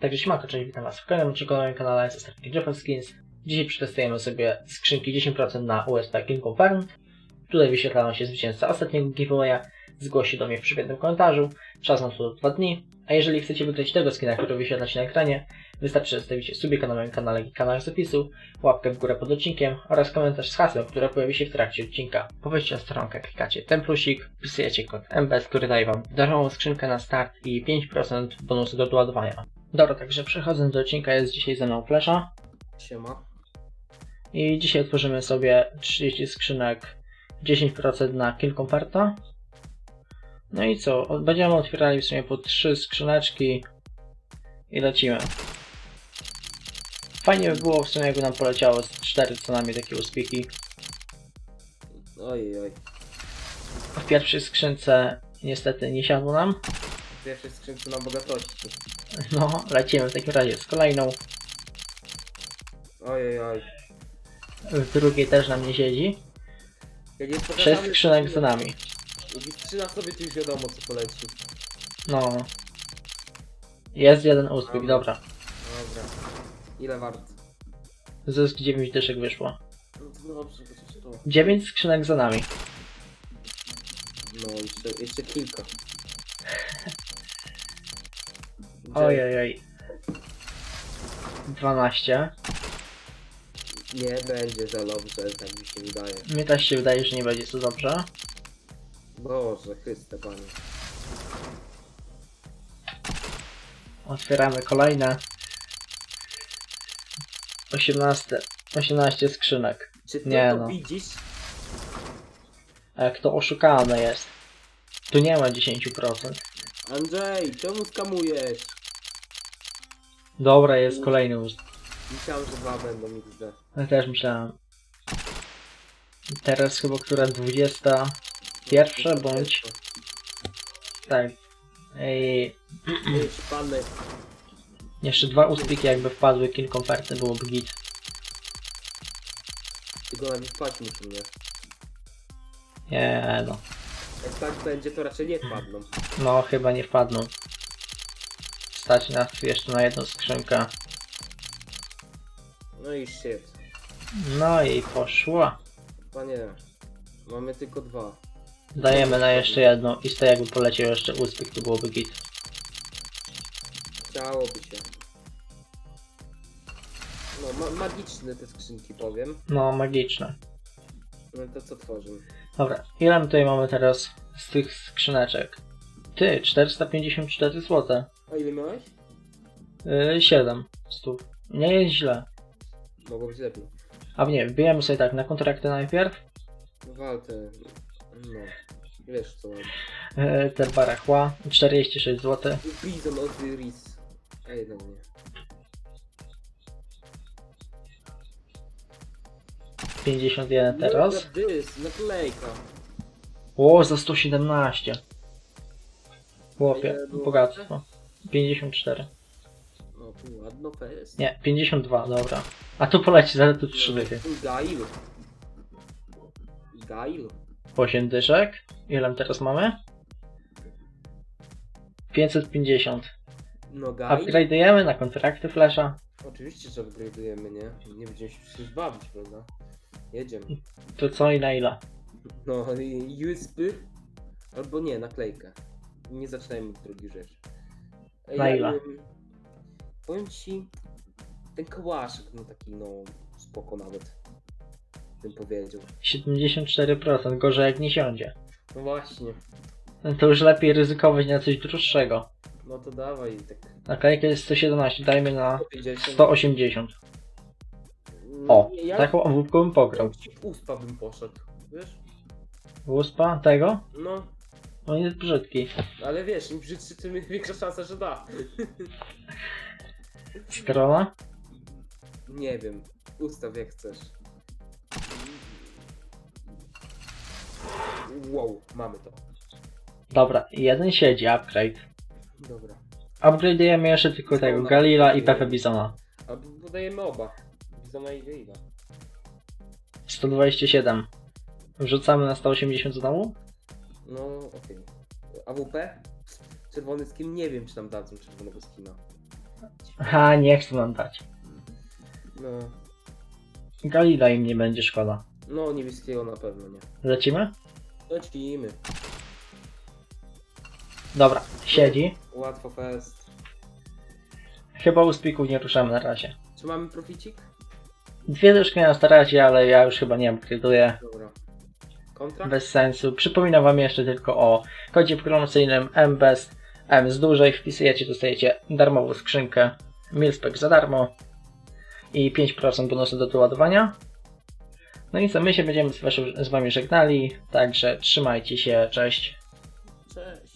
Także siemanko, cześć, witam was w kolejnym odcinku kanale, jest ostatni Jeff Skins. Dzisiaj przetestujemy sobie skrzynki 10% na USP King Farm. Tutaj wyświetla nam się zwycięzca ostatniego giveawaya. Zgłosi do mnie w przypiętym komentarzu. Czas na to 2 dni. A jeżeli chcecie wygrać tego skina, który wyświetla się na ekranie, wystarczy zostawić subika na moim kanale i kanale z opisu, łapkę w górę pod odcinkiem oraz komentarz z hasłem, które pojawi się w trakcie odcinka. Po wejściu na stronkę klikacie ten plusik, wpisujecie kod MBS, który daje wam darmową skrzynkę na start i 5% bonusu do doładowania. Dobra, także przechodząc do odcinka, jest dzisiaj ze mną Flesza Siema. i dzisiaj otworzymy sobie 30 skrzynek 10% na Kilkomparta. No i co? Będziemy otwierali w sumie po 3 skrzyneczki i lecimy. Fajnie by było w sumie jakby nam poleciało z 4 co najmniej takie uspiki. Ojej, oj. W pierwszej skrzynce niestety nie siadło nam. W pierwszej skrzynce na bogatości. No, lecimy w takim razie z kolejną. Ojej, oj. W drugiej też nam nie siedzi. Jest 6 pokazane, skrzynek za nami. Skrzyna w sobie, to już wiadomo co poleci. No. Jest jeden uspik, dobra. Dobra. Ile wart? Zysk 9 dyszek wyszło. No to dobrze, chociaż to. 9 skrzynek za nami. No, jeszcze, jeszcze kilka. Ojej. 12. Nie będzie za dobrze, tak mi się wydaje. Mnie też się wydaje, że nie będzie to dobrze. Boże, Chryste Panie. Otwieramy kolejne. 18. 18 skrzynek. Czy ty Nie to no. widzisz? A jak to oszukane jest. Tu nie ma 10%. Andrzej, czemu skamujesz? Dobra, jest kolejny ust. Myślałem, że dwa będą XD. Ja też myślałem. Teraz chyba która 20. Pierwsza bądź. Tak. Ej, Pany. jeszcze dwa uspiki jakby wpadły kilkomparty byłoby git. Tylko na nie wpaść muszą, nie? Nie no. Jak tak będzie, to raczej nie wpadną. No chyba nie wpadną. Stać nas jeszcze na jedną skrzynkę. No i shit. No i poszła. Panie, mamy tylko dwa. Dajemy na jeszcze jedną i z tej jakby poleciał jeszcze uspik, to byłoby git. Chciałoby się. No, ma magiczne te skrzynki powiem. No magiczne. No to co tworzę? Dobra, ile my tutaj mamy teraz z tych skrzyneczek? Ty, 454 zł. A ile miałeś? Yy, 7 stów. Nie jest źle. Mogło być lepiej. A nie, wbijemy sobie tak na kontrakty najpierw. Waltę. No. Wiesz co. Yy, te barachła, 46 zł. Bizon Osiris. A jednak nie. 51 teraz. Look at this, naklejka. O, za 117. Chłopie, Ile było? bogactwo. 54. No tu ładno to jest. Nie, 52, dobra. A tu poleci za tu 3 dychy. Gail. Gail. 8 dyszek. Ile teraz mamy? 550. No Gail. Upgrade'ujemy na kontrakty Flasha. Oczywiście, że upgrade'ujemy, nie? Nie będziemy się przecież bawić, prawda? Jedziemy. To co i na ile? No, i USB albo nie, naklejkę. Nie zaczynajmy od drugich rzeczy. Na ja Powiem ci, ten kołaszek, no taki no spoko nawet. Bym powiedział. 74%, gorzej jak nie siądzie. No właśnie, No To już lepiej ryzykować na coś droższego. no to dawaj tak. Naklejka jest 117, dajmy na 150. 180. No, O, nie, ja taką obwódką bym pograł. w uspa bym poszedł, wiesz? Wuspa tego? No, On jest brzydki. ale wiesz, im brzydszy, tym większa szansa, że da. Strona? Nie wiem, ustaw jak chcesz. Wow, mamy to. Dobra, jeden siedzi, upgrade. Dobra. Upgrade'ujemy jeszcze tylko tego, Galila i Pepe Bizona. Albo dodajemy oba. Bizona i Galila. 127. Wrzucamy na 180 znowu? No, okej. AWP? Czerwony skin? Nie wiem, czy nam dadzą czerwonego skina. Aha, nie chcę nam dać. No, Galila im nie będzie szkoda. no niebieskiego na pewno nie. Lecimy? Lecimy. Dobra, siedzi. Łatwo fest. Chyba u spików nie ruszamy na razie. Czy mamy proficik? Dwie dyszki na staracie, ale ja już chyba nie upgraduję. Dobra. Kontrakt? Bez sensu. Przypominam wam jeszcze tylko o kodzie promocyjnym MBEST M z dużej. Wpisujecie, dostajecie darmową skrzynkę Milspec za darmo i 5% bonusu do doładowania. No i co, my się będziemy z, waszym- z wami żegnali, także trzymajcie się, cześć. Cześć.